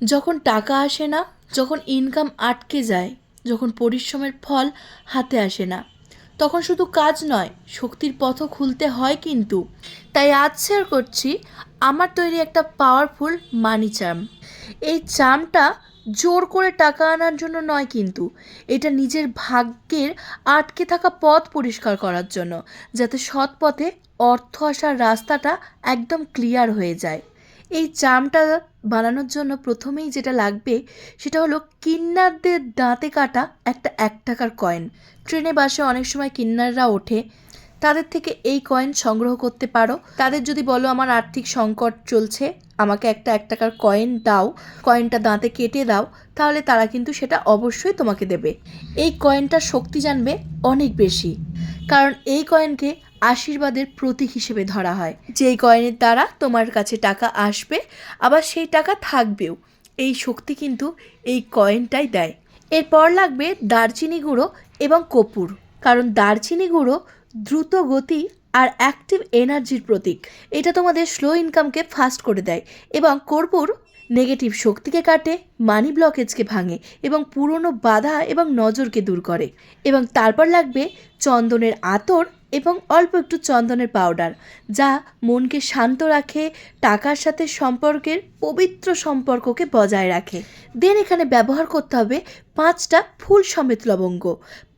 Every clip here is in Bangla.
যখন টাকা আসে না, যখন ইনকাম আটকে যায়, যখন পরিশ্রমের ফল হাতে আসে না, তখন শুধু কাজ নয়, শক্তির পথও খুলতে হয় কিন্তু। তাই আজ শেয়ার করছি আমার তৈরি একটা পাওয়ারফুল মানি চার্ম এই চার্মটা জোর করে টাকা আনার জন্য নয় কিন্তু, এটা নিজের ভাগ্যের আটকে থাকা পথ পরিষ্কার করার জন্য, যাতে সৎ পথে অর্থ আসার রাস্তাটা একদম ক্লিয়ার হয়ে যায়। এই চামটা বানানোর জন্য প্রথমেই যেটা লাগবে সেটা হলো কিন্নারদের দাঁতে কাটা একটা এক টাকার কয়েন ট্রেনে বাসে অনেক সময় কিন্নাররা ওঠে। তাদের থেকে এই কয়েন সংগ্রহ করতে পারো। তাদের যদি বলো আমার আর্থিক সংকট চলছে, আমাকে একটা এক টাকার কয়েন দাও কয়েনটা দাঁতে কেটে দাও, তাহলে তারা কিন্তু সেটা অবশ্যই তোমাকে দেবে। এই কয়েনটার শক্তি জানবে অনেক বেশি। কারণ এই কয়েনকে আশীর্বাদের প্রতীক হিসেবে ধরা হয়। যেই কয়েনের দ্বারা তোমার কাছে টাকা আসবে, আবার সেই টাকা থাকবেও। এই শক্তি কিন্তু এই কয়েনটাই দেয়। এরপর লাগবে দারচিনি গুঁড়ো এবং কপুর কারণ দারচিনি গুঁড়ো দ্রুত গতি আর অ্যাক্টিভ এনার্জির প্রতীক। এটা তোমাদের স্লো ইনকামকে ফাস্ট করে দেয় এবং কর্পূর নেগেটিভ শক্তিকে কাটে মানি ব্লকেজকে ভাঙে এবং পুরনো বাধা এবং নজরকে দূর করে। এবং তারপর লাগবে চন্দনের আতর এবং অল্প একটু চন্দনের পাউডার, যা মনকে শান্ত রাখে, টাকার সাথে সম্পর্কের পবিত্র সম্পর্ককে বজায় রাখে। দেন এখানে ব্যবহার করতে হবে পাঁচটা ফুল সমেত লবঙ্গ।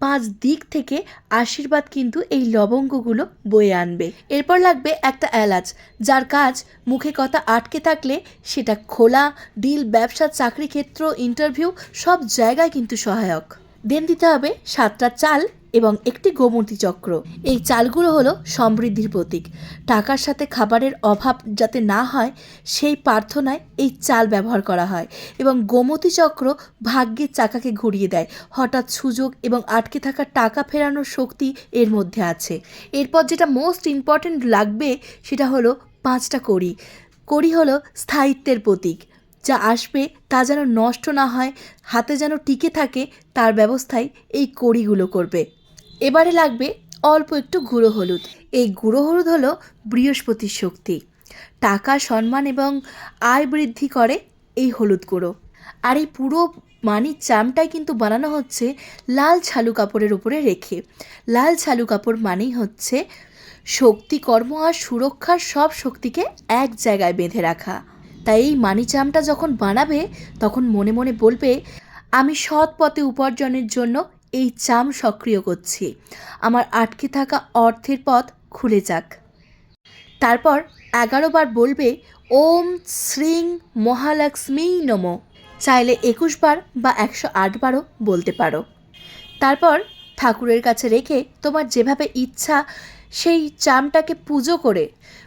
পাঁচ দিক থেকে আশীর্বাদ কিন্তু এই লবঙ্গগুলো বয়ে আনবে। এরপর লাগবে একটা এলাচ, যার কাজ মুখে কথা আটকে থাকলে সেটা খোলা, ডিল, ব্যবসা, চাকরি ক্ষেত্র, ইন্টারভিউ, সব জায়গায় কিন্তু সহায়ক। দেন দিতে হবে সাতটা চাল এবং একটি গোমতী চক্র। এই চালগুলো হলো সমৃদ্ধির প্রতীক। টাকার সাথে খাবারের অভাব যাতে না হয়, সেই প্রার্থনায় এই চাল ব্যবহার করা হয় এবং গোমতী চক্র ভাগ্যের চাকাকে ঘুরিয়ে দেয়। হঠাৎ সুযোগ এবং আটকে থাকা টাকা ফেরানোর শক্তি এর মধ্যে আছে। এরপর যেটা মোস্ট ইম্পর্ট্যান্ট লাগবে, সেটা হলো পাঁচটা কড়ি। কড়ি হলো স্থায়িত্বের প্রতীক। যা আসবে তা যেন নষ্ট না হয়, হাতে যেন টিকে থাকে, তার ব্যবস্থাই এই কড়িগুলো করবে। এবারে লাগবে অল্প একটু গুঁড়ো হলুদ। এই গুঁড়ো হলুদ হলো বৃহস্পতির শক্তি। টাকা, সম্মান এবং আয় বৃদ্ধি করে এই হলুদ গুঁড়ো। আর এই পুরো মানির চামটাই কিন্তু বানানো হচ্ছে লাল ছালু কাপড়ের উপরে রেখে। লাল ছালু কাপড় মানেই হচ্ছে শক্তি কর্ম আর সুরক্ষার সব শক্তিকে এক জায়গায় বেঁধে রাখা। তাই এই মানি চামটা যখন বানাবে, তখন মনে মনে বলবে, আমি সৎ পথে উপার্জনের জন্য এই চাম সক্রিয় করছি। আমার আটকে থাকা অর্থের পথ খুলে যাক। তারপর এগারো বার বলবে, ওম শ্রীং মহালক্ষ্মী নম। চাইলে একুশ বার বা একশো আট বারও বলতে পারো। তারপর ঠাকুরের কাছে রেখে তোমার যেভাবে ইচ্ছা সেই চামটাকে পুজো করে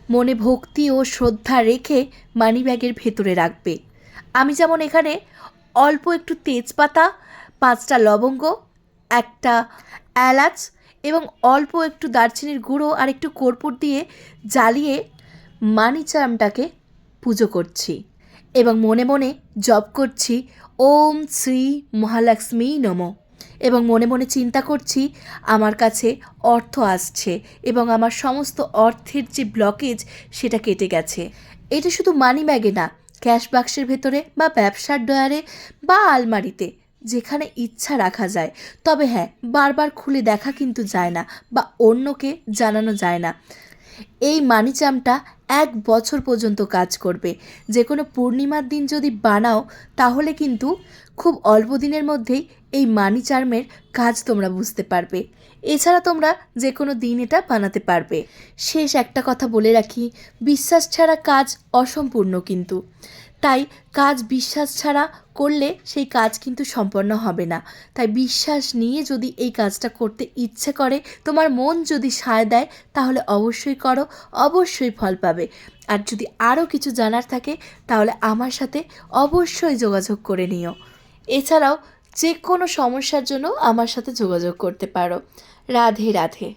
মনে ভক্তি ও শ্রদ্ধা রেখে মানিব্যাগের ভেতরে রাখবে। আমি যেমন এখানে অল্প একটু তেজপাতা, পাঁচটা লবঙ্গ একটা এলাচ এবং অল্প একটু দারচিনির গুঁড়ো আর একটু কর্পূর দিয়ে জ্বালিয়ে মানি চামটাকে পুজো করছি। এবং মনে মনে জপ করছি, ওম শ্রী মহালক্ষ্মী নম। এবং মনে মনে চিন্তা করছি, আমার কাছে অর্থ আসছে এবং আমার সমস্ত অর্থের যে ব্লকেজ সেটা কেটে গেছে। এটা শুধু মানি ব্যাগে না ক্যাশ বাক্সের ভেতরে বা ব্যবসার ডয়ারে বা আলমারিতে। যেখানে ইচ্ছা রাখা যায়। তবে হ্যাঁ বারবার খুলে দেখা কিন্তু যায় না বা অন্যকে জানানো যায় না। এই মানি চামটা এক বছর পর্যন্ত কাজ করবে। যে কোনো পূর্ণিমার দিন যদি বানাও, তাহলে কিন্তু খুব অল্প দিনের মধ্যেই এই মানি চার্মের কাজ তোমরা বুঝতে পারবে। এছাড়া তোমরা যে কোনো দিন এটা বানাতে পারবে। শেষ একটা কথা বলে রাখি, বিশ্বাস ছাড়া কাজ অসম্পূর্ণ কিন্তু। তাই কাজ বিশ্বাস ছাড়া করলে সেই কাজ কিন্তু সম্পন্ন হবে না। তাই বিশ্বাস নিয়ে যদি এই কাজটা করতে ইচ্ছে করে, তোমার মন যদি সায় দেয়, তাহলে অবশ্যই করো, অবশ্যই ফল পাবে। আর যদি আরও কিছু জানার থাকে, তাহলে আমার সাথে অবশ্যই যোগাযোগ করে নিও। এছাড়াও যে কোনো সমস্যার জন্য আমার সাথে যোগাযোগ করতে পারো। রাধে রাধে।